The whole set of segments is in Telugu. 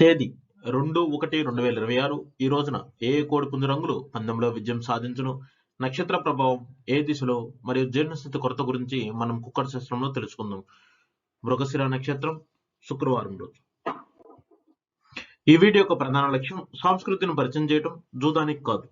తేదీ రెండు ఒకటి రెండు వేల ఇరవై ఆరు. ఈ రోజున ఏ కోడి పుంజు రంగులు పందెంలో విజయం సాధించును? నక్షత్ర ప్రభావం ఏ దిశలో? మరియు జీర్ణస్థితి కొరత గురించి మనం కుక్కర్ శాస్త్రంలో తెలుసుకుందాం. మృగశిర నక్షత్రం శుక్రవారం రోజు. ఈ వీడియో యొక్క ప్రధాన లక్ష్యం సంస్కృతిని పరిచయం చేయటం జూదానికి కాదు.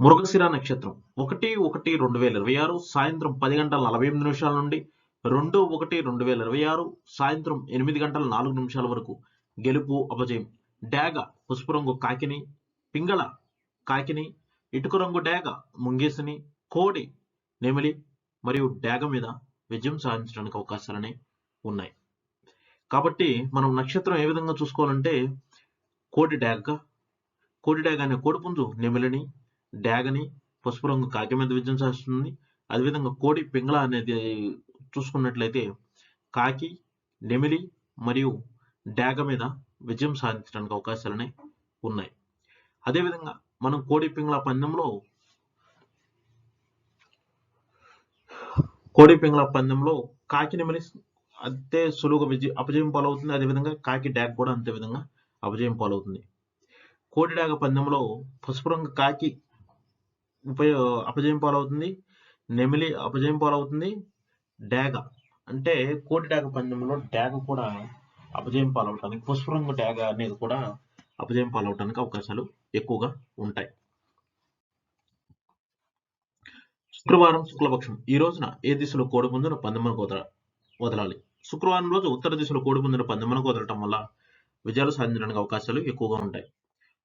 మృగశిర నక్షత్రం ఒకటి ఒకటి రెండు వేల ఇరవై ఆరు సాయంత్రం పది గంటల నలభై ఎనిమిది నిమిషాల నుండి రెండు ఒకటి రెండు వేల ఇరవై ఆరు సాయంత్రం ఎనిమిది గంటల నాలుగు నిమిషాల వరకు గెలుపు అపజయం. డాగ పసుపు రంగు కాకిని పింగళ కాకిని ఇటుక రంగు డాగ ముంగేసిని కోడి నెమిలి మరియు డాగ మీద విజయం సాధించడానికి అవకాశాలనే ఉన్నాయి. కాబట్టి మనం నక్షత్రం ఏ విధంగా చూసుకోవాలంటే కోడి డాగ కోడి డాగ అనే కోడిపుంజు నెమిలిని డాగని పసుపు రంగు కాకి మీద విజయం సాధిస్తుంది. అదేవిధంగా కోడి పింగళ అనేది చూసుకున్నట్లయితే కాకి నెమిలి మరియు డాగ మీద విజయం సాధించడానికి అవకాశాలనే ఉన్నాయి. అదేవిధంగా మనం కోడి పింగళ పందెంలో కోడి పింగళ పందెంలో కాకి నెమిలి అంతే సులువుగా విజయం అపజయం పాలవుతుంది. అదేవిధంగా కాకి డాగ్ కూడా అంతే విధంగా అపజయం పాలవుతుంది. కోడి డాగ పందెంలో పసుపు రంగు కాకి ఉపయోగ అపజయం పాలవుతుంది. నెమిలి అపజయం పాలవుతుంది. డాగ. అంటే కోటి డాగ పందెంలో డాగ కూడా అపజయం పాలవటానికి పసుపు రంగు డాగ అనేది కూడా అపజయం పాలవటానికి అవకాశాలు ఎక్కువగా ఉంటాయి. శుక్రవారం శుక్లపక్షం. ఈ రోజున ఏ దిశలో కోడి పుంజును పందెమ్మను వదల వదలాలి? శుక్రవారం రోజు ఉత్తర దిశలో కోడి పుంజును పందెమ్మను వదలటం వల్ల విజయాలు సాధించడానికి అవకాశాలు ఎక్కువగా ఉంటాయి.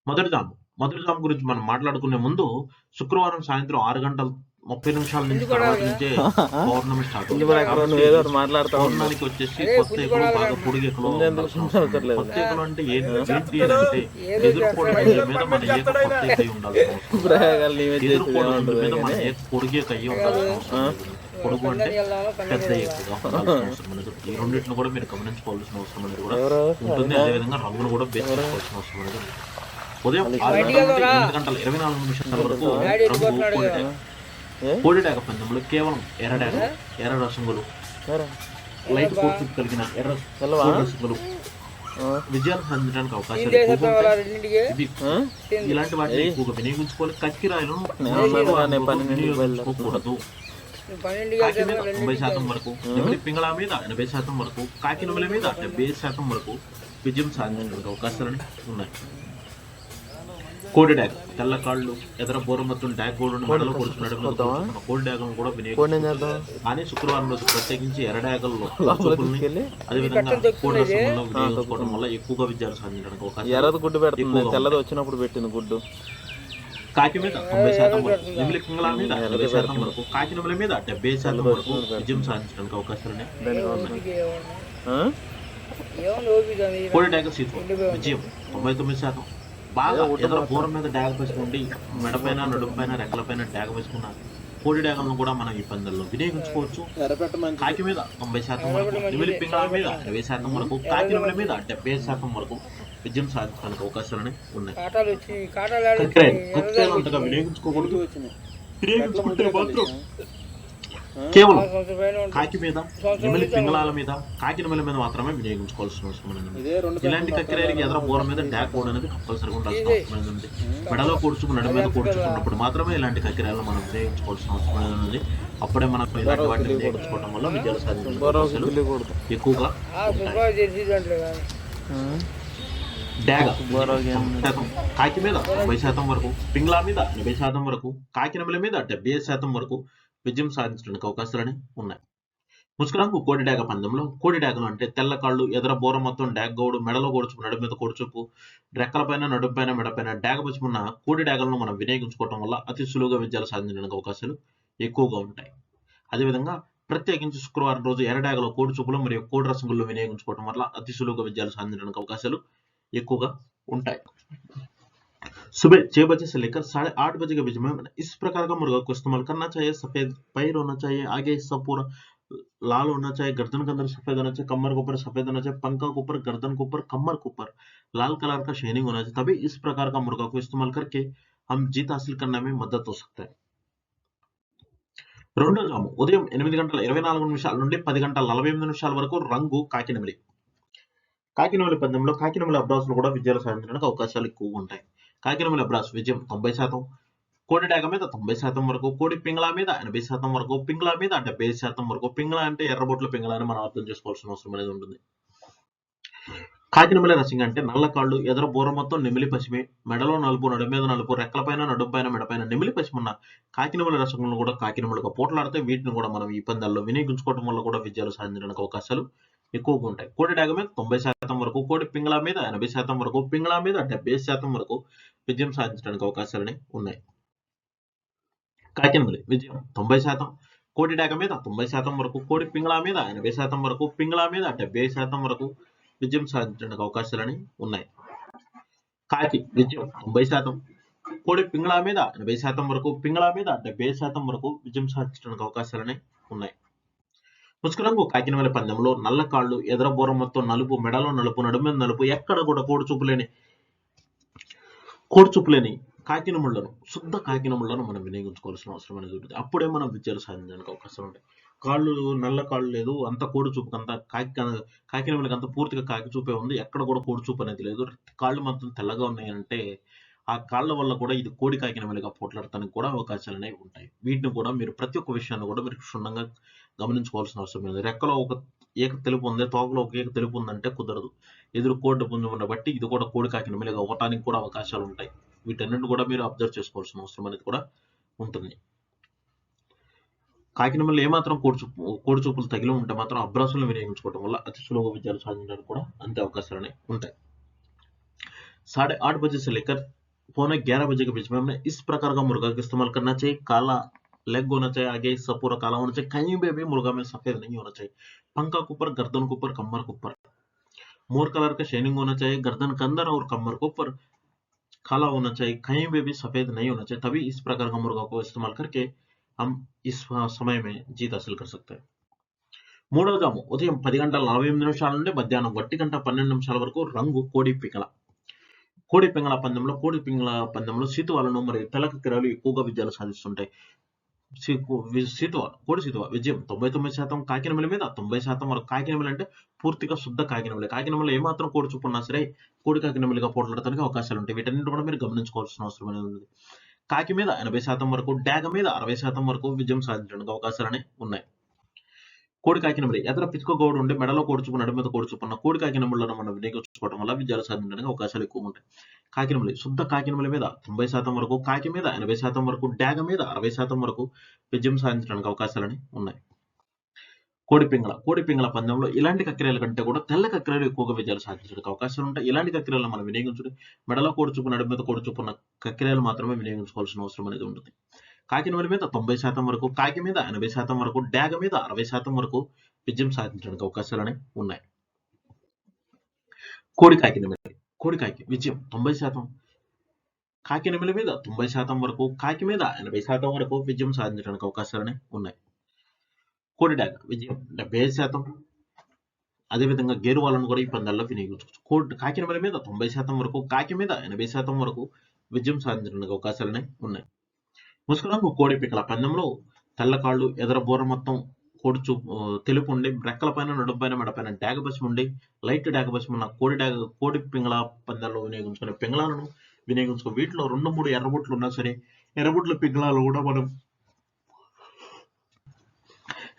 మొదటి జాము. మొదటి జాము గురించి మనం మాట్లాడుకునే ముందు శుక్రవారం సాయంత్రం ఆరు గంటల ముప్పై నిమిషాల నుంచి తర్వాత నుంచే పౌర్ణమి స్టార్ట్ ఏదో మాట్లాడుతా పౌర్ణానికి వచ్చేసి కొత్త ఎకులు బాగా చూడక్కర్లేదు. కొత్త ఎకులు అంటే ఏంటి అంటే ఎదుర్కోవడం మీద మన ఏక కొత్త ఎక అయి ఉండాల్సిన అవసరం లేదు. ప్రయోగాలు నీవే చేసేది ఎదుర్కోవడం మీద మన ఏక పొడిగేక అయ్యి ఉండాల్సిన అవసరం లేదు. పొడుగు అంటే పెద్ద ఈ రెండింటిని కూడా మీరు గమనించుకోవాల్సిన అవసరం అనేది కూడా. ఉంటుంది. అదేవిధంగా రంగును కూడా బేసుకోవాల్సిన అవసరం అనేది ఉంది. ఉదయం ఆరు గంటల నుండి ఎనిమిది గంటల ఇరవై నాలుగు నిమిషాల వరకు రంగు కోడి డాగ. ఏ? కోడి డాగ పందెంలో కేవలం ఎర్ర డాగ ఎర్ర రసంగులు. సరే. లైట్ కోట్ కలిగిన ఎర్ర రసంగులు. విజయాలు సాధించడానికి అవకాశాలు? ఇలాంటి వాటిని ఎక్కువగా వినియోగించుకోవాలి కక్కిరాయలను నేను అన్నాను కానీ పన్నెండింటికి వినియోగించుకోకూడదు. కాకి మీద తొంభై శాతం వరకు నెమలి పింగళ మీద ఎనభై శాతం వరకు కాకి నెమలి మీద డెబ్బై శాతం వరకు విజయం సాధించడానికి అవకాశాలు ఉన్నాయి. కోడి డాగ్ తెల్ల కాళ్ళు ఎదర బోర మొత్తం డాగ్ కూడా మెడలో పొడుచున్నాడు కోడి డాగం కూడా వినియోగం కానీ శుక్రవారం రోజు ప్రత్యేకించి ఎర్ర డాగల్లో అదేవిధంగా కోడి రసంలో వినియోగించుకోవడం వల్ల ఎక్కువగా విజయాలు సాధించడానికి అవకాశం ఎర్రది గుడ్డు పెడుతుంది. తెల్లది వచ్చినప్పుడు పెట్టింది గుడ్డు. కాకి మీద తొంభై శాతం వరకు నెమిలి పింగళ మీద ఎనభై శాతం వరకు కాకి నెమలి మీద డెబ్బై శాతం వరకు విజయం సాధించడానికి అవకాశాలు ఆ? కోడి డాగ సీతం విజయం. తొంభై తొమ్మిది శాతం. బాగా ఎదురు బోరం మీద డాగ వేసుకోండి మెడపైన నడుంపైన రెక్కలపైన డాగ వేసుకున్న కోడి డాగలను కూడా మనం ఈ పందెల్లో వినియోగించుకోవచ్చు కాకి మీద తొంభై శాతం వరకు నెమిలి పింగళ మీద ఇరవై శాతం వరకు కాకి నెమలి మీద డెబ్బై శాతం వరకు విజయం సాధించడానికి అవకాశాలు ఉన్నాయి. కక్కేలు కక్కేలు అంతగా వినియోగించుకోకూడదు. వినియోగించుకుంటే మాత్రం కేవలం. కాకి మీద నెమలి పింగళాల మీద కాకి నెమలి మీద మాత్రమే వినియోగించుకోవాల్సిన అవసరం ఉంది. ఇలాంటి కక్కెరాయికి ఎదుర బోర మీద డ్యాక్ కోడ్ అనేది కంపల్సరీగా ఉండాల్సిన అవసరం ఉంది. మెడలో కూర్చుకు నడు మీద కూర్చుకున్నప్పుడు మాత్రమే ఇలాంటి కక్కెరాయలు మనం వినియోగించుకోవాల్సిన అవసరం అనేది ఉంది. అప్పుడే మనం ఇలాంటి వాటిని వినియోగించుకోవడం వల్ల విజయాలు సాధించే బోరా అవకాశాలు తెలియకూడదు ఎక్కువగా డాగ. కాకి మీద తొంభై శాతం వరకు పింగ్లా మీద ఎనభై శాతం వరకు కాకి నెమలి మీద డెబ్బై శాతం వరకు విజయం సాధించడానికి అవకాశాలని ఉన్నాయి. ముసుకురంగు కోడి డాగ పందెంలో కోడి డాగలు అంటే తెల్ల కాళ్ళు ఎదర బోర మొత్తం డాగ్ గౌడు మెడలో కొడుచు నడు మీద కొడుచుపు రెక్కలపైన నడుపైన మెడపైన డాగ పచ్చిమున్న కోడి డాగలను మనం వినియోగించుకోవడం వల్ల అతి సులువుగా విజయాలు సాధించడానికి అవకాశాలు ఎక్కువగా ఉంటాయి. అదేవిధంగా ప్రత్యేకించి శుక్రవారం రోజు ఎర్రడాగలో కోడి చూపులు మరియు కోడి రసంగుల్లో వినియోగించుకోవడం వల్ల అతి సులువుగా విజయాలు సాధించడానికి అవకాశాలు ఎక్కువగా ఉంటాయి. सुबह छह बजे से लेकर साढ़े आठ बजे के बीच में इस प्रकार का मुर्गा को इस्तेमाल करना चाहिए सफेद पैर होना चाहिए आगे हिस्सा पूरा लाल होना चाहिए गर्दन के अंदर सफेद होना चाहिए कमर के ऊपर सफेद होना चाहिए पंखा के ऊपर गर्दन के ऊपर कमर के ऊपर लाल कलर का शेनिंग होना चाहिए तभी इस प्रकार का मुर्गा को इस्तेमाल करके हम जीत हासिल करने में मदद हो सकता है రెండో జాము ఉదయం ఎనిమిది గంటల ఇరవై నాలుగు నిమిషాల నుండి పది గంటల నలభై ఎనిమిది నిమిషాల వరకు రంగు కాకినమిలి కాకినమలి పందెంలో కాకినమలి అబ్రాసులు కూడా విజయాలు సాధించడానికి అవకాశాలు ఎక్కువగా ఉంటాయి కాకినమల బ్రాస్ విజయం తొంభై శాతం కోడి డాగ మీద తొంభై శాతం వరకు కోడి పింగళా మీద ఎనభై శాతం వరకు పింగళా మీద డెబ్బై శాతం వరకు పింగళా అంటే ఎర్రబొట్ల పింగళా అని మనం అర్థం చేసుకోవాల్సిన అవసరం అనేది ఉంటుంది. కాకినమల రసింగ అంటే నల్ల కాళ్ళు ఎదర బూర మొత్తం నెమిలి పసిమి మెడలో నలుపు నడు మీద నలుపు రెక్కలపైన నడుంపైన మెడపైన నెమిలి పసిమి ఉన్న కాకినమల రసంలో కూడా కాకినమలుగా పోట్లాడితే వీటిని కూడా మనం ఈ పందాల్లో వినియోగించుకోవడం వల్ల కూడా విజయాలు సాధించడానికి అవకాశాలు ఎక్కువగా ఉంటాయి. కోడి డాగ మీద తొంభై శాతం వరకు కోడి పింగళ మీద ఎనభై శాతం వరకు పింగళ మీద డెబ్బై శాతం వరకు విజయం సాధించడానికి అవకాశాలని ఉన్నాయి. కాకినమలి విజయం తొంభై శాతం కోడి డాగ మీద తొంభై శాతం వరకు కోడి పింగళా మీద ఎనభై శాతం వరకు పింగళ మీద డెబ్బై శాతం వరకు విజయం సాధించడానికి అవకాశాలని ఉన్నాయి. కాకి విజయం తొంభై శాతం కోడి పింగళ మీద ఎనభై శాతం వరకు పింగళ మీద డెబ్బై శాతం వరకు విజయం సాధించడానికి అవకాశాలని ఉన్నాయి. ముసుకురంగు కాకినవేల పందెంలో నల్ల కాళ్ళు ఎదర మొత్తం నలుపు మెడలో నలుపు నడుమే నలుపు ఎక్కడ కూడా కోడి కోడుచూపులేని కోడి కాకినముళ్ళను శుద్ధ కాకినముళ్ళను మనం వినియోగించుకోవాల్సిన అవసరం అనేది ఉంటుంది. అప్పుడే మనం విద్యలు సాధించడానికి అవకాశం ఉంటాయి కాళ్ళు నల్ల కాళ్ళు లేదు అంత కోడి చూపు అంత కాకి కాకినములకి అంత పూర్తిగా కాకి చూపే ఉంది ఎక్కడ కూడా కోడి చూపు అనేది లేదు. కాళ్ళు మాత్రం తెల్లగా ఉన్నాయంటే ఆ కాళ్ళ వల్ల కూడా ఇది కోడి కాకినమలిగా పోట్లాడటానికి కూడా అవకాశాలు అనేవి ఉంటాయి వీటిని కూడా మీరు ప్రతి ఒక్క విషయాన్ని కూడా మీరు క్షుణ్ణంగా గమనించుకోవాల్సిన అవసరం లేదు రెక్కలో ఒక ఏక తెలుపు ఉంది తోకలో ఒక ఏక తెలుపు ఉందంటే కుదరదు ఎదురు కోడి పుంజం బట్టి ఇది కూడా కోడి కాకినమలిగా అవ్వటానికి కూడా అవకాశాలు ఉంటాయి వీటన్నిటిని కూడా మీరు అబ్జర్వ్ చేసుకోవాల్సిన అవసరం అనేది కూడా ఉంటుంది కాకినమల్లి ఏమాత్రం కోడి చూపు కోడి చూపులు తగిలి ఉంటే మాత్రం అభ్యాసులను వినియోగించుకోవడం వల్ల అతి సులువుగా విజయాలు సాధించడానికి కూడా అంతే అవకాశాలు అనేవి ఉంటాయి साढ़े आठ बजे से लेकर पौने ग्यारह बजे के बीच में हमने इस प्रकार का मुर्गा का इस्तेमाल करना चाहिए काला लेग होना चाहिए आगे हिस्सा पूरा काला होना चाहिए कहीं पे भी मुर्गा में सफेद नहीं होना चाहिए पंखा के ऊपर गर्दन के ऊपर कमर के ऊपर मोर कलर का शेनिंग होना चाहिए गर्दन के अंदर और कमर के ऊपर काला होना चाहिए कहीं पे भी सफेद नहीं होना चाहिए तभी इस प्रकार का मुर्गा को इस्तेमाल करके हम इस समय में जीत हासिल कर सकते हैं మూడవ జాము ఉదయం పది గంటల నలభై ఎనిమిది నిమిషాల నుండి మధ్యాహ్నం ఒంటి గంట పన్నెండు నిమిషాల వరకు రంగు కోడి పికల కోడి పింగళ పందెంలో కోడి పింగళ పందెంలో సీతువాలను మరియు తెలక కిరాలు ఎక్కువగా విజయాలు సాధిస్తుంటాయి. సీతువ కోడి సీతువ విజయం తొంభై తొమ్మిది శాతం కాకినమల మీద తొంభై శాతం వరకు కాకినమల అంటే పూర్తిగా శుద్ధ కాకినమల కాకినమల ఏమాత్రం కోడి చూపున్నా సరే కోడి కాకినమలిగా పోట్లాడటానికి అవకాశాలు ఉంటాయి. వీటన్నిటి కూడా మీరు గమనించుకోవాల్సిన అవసరం అనేది ఉంది. కాకి మీద ఎనభై శాతం వరకు డాగ మీద అరవై శాతం వరకు విజయం సాధించడానికి అవకాశాలు అనేవి ఉన్నాయి. కోడి కాకినమలి ఎదర పిచ్చుక గోడు ఉండి మెడలో కోడిచుపు నడు మీద కోడుచుకున్న కోడి కాకినములను మనం వినియోగించుకోవడం వల్ల విజయాలు సాధించడానికి అవకాశాలు ఎక్కువ ఉంటాయి. కాకినమలి శుద్ధ కాకినముల మీద తొంభై శాతం వరకు కాకి మీద ఎనభై శాతం వరకు డాగ మీద అరవై శాతం వరకు విజయం సాధించడానికి అవకాశాలని ఉన్నాయి. కోడి పింగళ కోడి పింగళ పందెంలో ఇలాంటి కక్రియల కంటే కూడా తెల్ల కక్రియలు ఎక్కువగా విజయాలు సాధించడానికి అవకాశాలు ఉంటాయి. ఇలాంటి కక్రియలను మనం వినియోగించుకుని మెడలో కోడిచుపు నడు మీద కోడిచుపున్న కక్రియలు మాత్రమే వినియోగించుకోవాల్సిన అవసరం అనేది ఉంటుంది. కాకినమలి మీద తొంభై శాతం వరకు కాకి మీద ఎనభై శాతం వరకు డాగ మీద అరవై శాతం వరకు విజయం సాధించడానికి అవకాశాలు ఉన్నాయి. కోడి కాకినమలి కోడి కాకి విజయం తొంభై శాతం. కాకినమలి మీద తొంభై శాతం వరకు కాకి మీద ఎనభై శాతం వరకు విజయం సాధించడానికి అవకాశాలు ఉన్నాయి. కోడి డాగ విజయం డెబ్బై ఐదు శాతం. అదేవిధంగా గేరు వాళ్ళను కూడా ఈ పందాల్లో వినియోగించుకోవచ్చు. కోడి కాకినమల మీద తొంభై శాతం వరకు కాకి మీద ఎనభై శాతం వరకు విజయం సాధించడానికి అవకాశాలు ఉన్నాయి. ముసుగురంగు కోడి పిక్కల పందెంలో తెల్లకాళ్ళు ఎదరబూర మొత్తం కొడుచు తెలుపు ఉండి రెక్కల పైన నడుపైన మెడపైన మెడ ఉండి లైట్ డాగ ఉన్న కోడి డాగ కోడి పింగళ పందాల్లో వినియోగించుకునే పింగళాలను వినియోగించుకో వీటిలో రెండు మూడు ఎర్రబుట్లు ఉన్నా సరే ఎర్రబుట్ల పింగళాలు కూడా మనం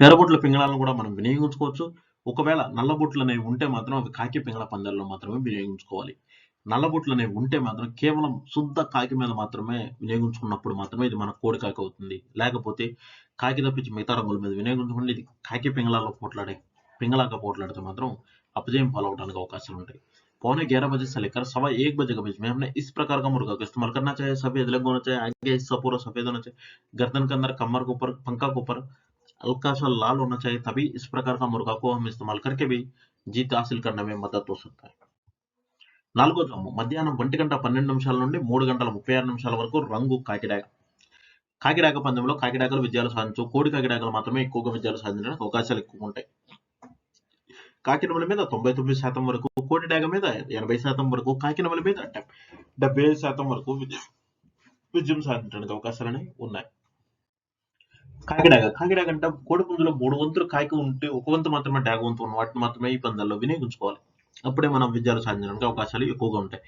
ఎర్రబుట్ల పింగళాలను కూడా మనం వినియోగించుకోవచ్చు. ఒకవేళ నల్లబుట్లు అనేవి ఉంటే మాత్రం అవి కాకి పింగళ పందాల్లో మాత్రమే వినియోగించుకోవాలి. నల్లబొట్లు అనేవి ఉంటే మాత్రం కేవలం శుద్ధ కాకి మీద మాత్రమే వినియోగించుకున్నప్పుడు మాత్రమే ఇది మన కోడి కాకి అవుతుంది లేకపోతే కాకి తప్పించి మిగతా రంగుల మీద వినియోగించుకుంటే ఇది కాకి పింగళాల్లో పోట్లాడే పింగళాగా పోట్లాడితే మాత్రం అపజయం పాలవడానికి అవకాశాలు ఉంటాయి पौने ग्यारह बजे से लेकर सवा एक बजे के बीच में हमने इस प्रकार का मुर्गा का इस्तेमाल करना चाहिए सफेद रंग होना चाहिए आगे हिस्सा पूरा सफेद होना चाहिए गर्दन के अंदर कमर के ऊपर पंखा के ऊपर हल्का सा लाल होना चाहिए तभी इस प्रकार का मुर्गा को हम इस्तेमाल करके भी जीत हासिल करने में मदद हो सकता है నాలుగో జాము మధ్యాహ్నం ఒంటి గంట పన్నెండు నిమిషాల నుండి మూడు గంటల ముప్పై ఆరు నిమిషాల వరకు రంగు కాకిడాక. కాకిడాక పందెంలో కాకిడాకలు విజయాలు సాధించు కోడి కాకిడాకలు మాత్రమే ఎక్కువగా విజయాలు సాధించడానికి అవకాశాలు ఎక్కువ ఉంటాయి. కాకినవల మీద తొంభై తొమ్మిది శాతం వరకు కోటి డాగ మీద ఎనభై శాతం వరకు కాకినవల మీద డెబ్బై ఐదు శాతం వరకు విజయం విజయం సాధించడానికి అవకాశాలని ఉన్నాయి. కాకిడాగ కాకిడాగ అంటే కోడి పుంజులో మూడు వంతులు కాకి ఉంటే ఒక వంతు మాత్రమే డాగ వంతు ఉన్న వాటిని మాత్రమే ఈ పందాల్లో వినియోగించుకోవాలి. అప్పుడే మనం విజయాలు సాధించడానికి అవకాశాలు ఎక్కువగా ఉంటాయి.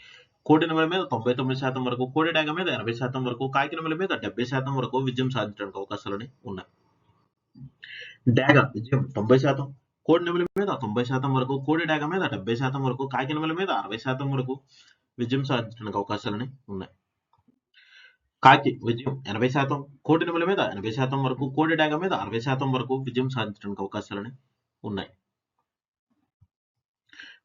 కోటి నెమల మీద తొంభై తొమ్మిది శాతం వరకు కోటి డాగ మీద ఎనభై శాతం వరకు కాకి నెమల మీద డెబ్బై శాతం వరకు విజయం సాధించడానికి అవకాశాలు ఉన్నాయి. డాగ విజయం తొంభై శాతం కోడి నెమల మీద తొంభై శాతం వరకు కోడి డాగ మీద డెబ్బై శాతం వరకు కాకి నెమల మీద అరవై శాతం వరకు విజయం సాధించడానికి అవకాశాలని ఉన్నాయి. కాకి విజయం ఎనభై శాతం కోటి నెమల మీద ఎనభై శాతం వరకు కోడి డాగ మీద అరవై శాతం వరకు విజయం సాధించడానికి అవకాశాలని ఉన్నాయి.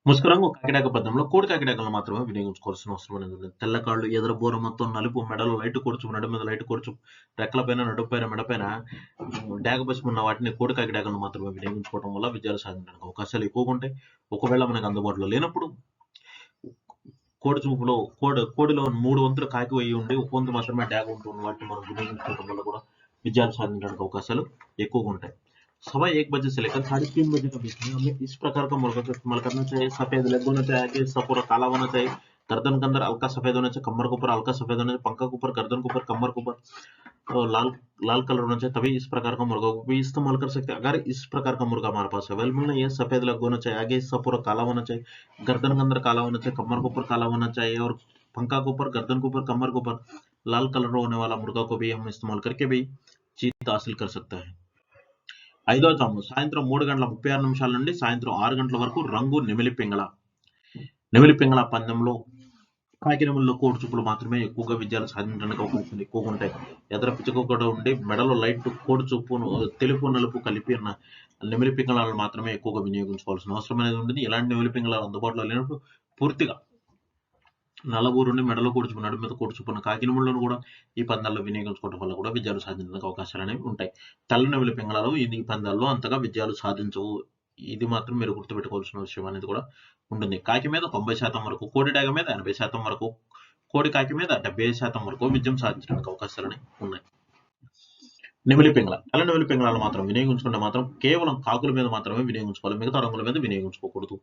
ముసుగు రంగు కాకిడాక పద్ధతిలో కోడి కాకిడాకలను మాత్రమే వినియోగించుకోవాల్సిన అవసరం అనేది ఉంది తెల్ల కాళ్ళు ఎదురు బోర మొత్తం నలుపు మెడలో లైట్ కొడుచు నడు మీద లైట్ కొడుచు రెక్కల పైన నడుపు పైన మెడ పైన డాగ పసుపు ఉన్న వాటిని కోడి కాకిడాకలను మాత్రమే వినియోగించుకోవడం వల్ల విజయాలు సాధించడానికి అవకాశాలు ఎక్కువగా ఉంటాయి. ఒకవేళ మనకు అందుబాటులో లేనప్పుడు కోడి చూపులో కోడి కోడిలో మూడు వంతులు కాకి వేయి ఉండి ఒక వంతు మాత్రమే డాగ ఉంటుంది వాటిని మనం వినియోగించుకోవడం వల్ల కూడా విజయాలు సాధించడానికి అవకాశాలు ఎక్కువగా ఉంటాయి. सवा एक बजे से लेकर साढ़े तीन बजे के बीच में हमें इस प्रकार का मुर्गा का इस्तेमाल करना चाहिए, सफ़ेद लेग होना चाहिए इसका पूरा काला होना चाहिए, गर्दन के अंदर हल्का सफ़ेद होना चाहिए, कमर के ऊपर हल्का सफ़ेद होना चाहिए, पंखा के ऊपर, गर्दन के ऊपर, कमर के ऊपर, और लाल लाल कलर होना चाहिए, तभी इस प्रकार का मुर्गा को भी इस्तेमाल कर सकते हैं। अगर इस प्रकार का मुर्गा हमारे पास अवेलेबल नहीं है, सफ़ेद लग होना चाहिए, आगे इसका पूरा काला होना चाहिए, गर्दन के अंदर काला होना चाहिए, कमर के ऊपर काला होना चाहिए, और पंखा के ऊपर, गर्दन के ऊपर, कमर के ऊपर लाल कलर होने वाला मुर्गा को भी हम इस्तेमाल करके भी जीत हासिल कर सकते हैं। ఐదో తాము సాయంత్రం మూడు గంటల ముప్పై ఆరు నిమిషాల నుండి సాయంత్రం ఆరు గంటల వరకు రంగు నెమిలి పింగళ. నెమిలి పింగళ పందెంలో కాకినముల్లో కోడి చూపులు మాత్రమే ఎక్కువగా విజయాలు సాధించడానికి అవకాశం ఎక్కువగా ఉంటాయి. ఎదర పిచ్చుకోకుండా కూడా ఉండి మెడలో లైట్ కోడి చూపును తెలుపు నలుపు కలిపి ఉన్న నెమిలి పింగళాలను మాత్రమే ఎక్కువగా వినియోగించుకోవాల్సిన అవసరం అనేది ఉంటుంది. ఇలాంటి నెమిలి పింగళాలు అందుబాటులో లేనప్పుడు పూర్తిగా నల్లబూరుని మెడలో కూర్చుకున్నాడు మీద కూర్చుకున్న కాకినములను కూడా ఈ పందాల్లో వినియోగించుకోవడం వల్ల కూడా విజయాలు సాధించడానికి అవకాశాలు అనేవి ఉంటాయి. తెల్ల పింగళాలు ఈ పందాల్లో అంతగా విజయాలు సాధించవు. ఇది మాత్రం మీరు గుర్తుపెట్టుకోవాల్సిన విషయం అనేది కూడా ఉంటుంది. కాకి మీద తొంభై శాతం వరకు కోడి డాగ మీద ఎనభై శాతం వరకు కోడి కాకి మీద డెబ్బై శాతం వరకు విజయం సాధించడానికి అవకాశాలు అనేవి ఉన్నాయి. నెమిలి పింగళ. నిమిలిపింగళాలు మాత్రం వినియోగించుకుంటే మాత్రం కేవలం కాకుల మీద మాత్రమే వినియోగించుకోవాలి. మిగతా రంగుల మీద వినియోగించుకోకూడదు.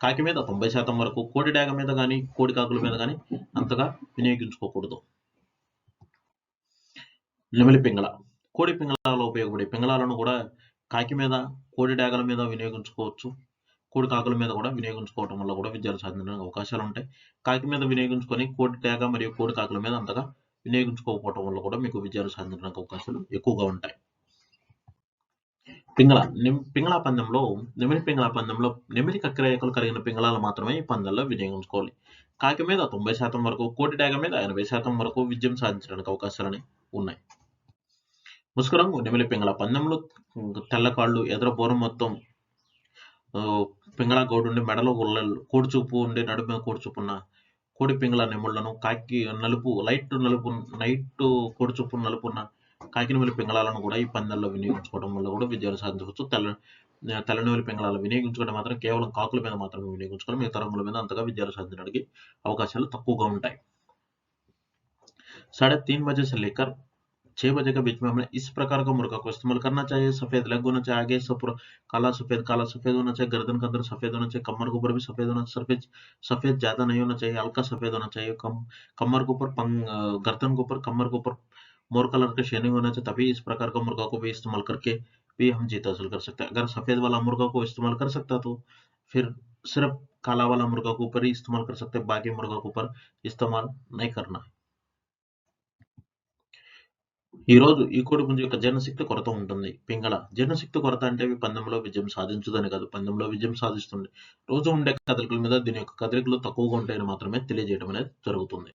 కాకి మీద తొంభై శాతం వరకు కోడి డాగ మీద కానీ కోడి కాకుల మీద కానీ అంతగా వినియోగించుకోకూడదు. నెమిలి పింగళ. కోడి పింగళాలో ఉపయోగపడే పింగళాలను కూడా కాకి మీద కోడి డాగల మీద వినియోగించుకోవచ్చు. కోడి కాకుల మీద కూడా వినియోగించుకోవడం వల్ల కూడా విజయాలు సాధించడానికి అవకాశాలు ఉంటాయి. కాకి మీద వినియోగించుకొని కోడి డాగ మరియు కోడి కాకుల మీద అంతగా వినియోగించుకోకపోవడం వల్ల కూడా మీకు విజయాలు సాధించడానికి అవకాశాలు ఎక్కువగా ఉంటాయి. పింగళ నిమ్- పింగళ పందెంలో నెమిలి పింగళ పందెంలో నెమిలి కక్కిరేకలు కలిగిన పింగళాలు మాత్రమే ఈ పందెంలో వినియోగించుకోవాలి. కాకి మీద తొంభై శాతం వరకు కోటి డాగ మీద ఎనభై శాతం వరకు విజయం సాధించడానికి అవకాశాలని ఉన్నాయి. ముసుకురంగు నెమిలి పింగళ పందెంలో తెల్ల కాళ్ళు మొత్తం పింగళా పింగళ గౌడు ఉండి మెడలో ఉల్లలు కోడి చూపు ఉండి నడుము మీద కోడి చూపు ఉన్న కోడి పింగళ నెముళ్లను కాకి నలుపు లైట్ నలుపు నైట్ కోడి చూపు నలుపు ఉన్న కాకినెమిలి పింగళాలను కూడా ఈ పందెంలో వినియోగించుకోవడం వల్ల కూడా విజయాలు సాధించవచ్చు తెల్ల తెల్లనెమిలి పింగళాలు వినియోగించుకోవడం మాత్రం కేవలం కాకుల మీద మాత్రమే వినియోగించుకోవాలి మిగతా రంగుల మీద అంతగా విజయాలు సాధించడానికి అవకాశాలు తక్కువగా ఉంటాయి साढ़े तीन बजे से लेकर छह बजे के बीच में हमें इस प्रकार का मुर्गा को इस्तेमाल करना चाहिए। सफ़ेद लेग होना चाहिए, आगे सब काला, सफ़ेद काला, सफ़ेद होना चाहिए, गर्दन के अंदर सफ़ेद होना चाहिए, कमर के ऊपर भी सफ़ेद होना सफ़ेद सफ़ेद ज़्यादा नहीं होना चाहिए, हल्का सफ़ेद होना चाहिए। कम, कमर के ऊपर गर्दन के ऊपर, कमर के ऊपर मोर कलर का शेनिंग होना चाहिए, तभी इस प्रकार का मुर्गा को भी इस्तेमाल करके भी हम जीत हासिल कर सकते हैं। अगर सफ़ेद वाला मुर्गा को इस्तेमाल कर सकता तो फिर सिर्फ़ काला वाला मुर्गा के ऊपर ही इस्तेमाल कर सकते, बाकी मुर्गा के ऊपर इस्तेमाल नहीं करना। है ఈ రోజు ఈ కోడి పుంజు యొక్క జీర్ణశక్తి కొరత ఉంటుంది. పింగళ జీర్ణశక్తి కొరత అంటే అవి పందెంలో విజయం సాధించదని కాదు పందెంలో విజయం సాధిస్తుంది. రోజు ఉండే కదలికల మీద దీని యొక్క కదలికలు తక్కువగా ఉంటాయని మాత్రమే తెలియజేయడం అనేది జరుగుతుంది.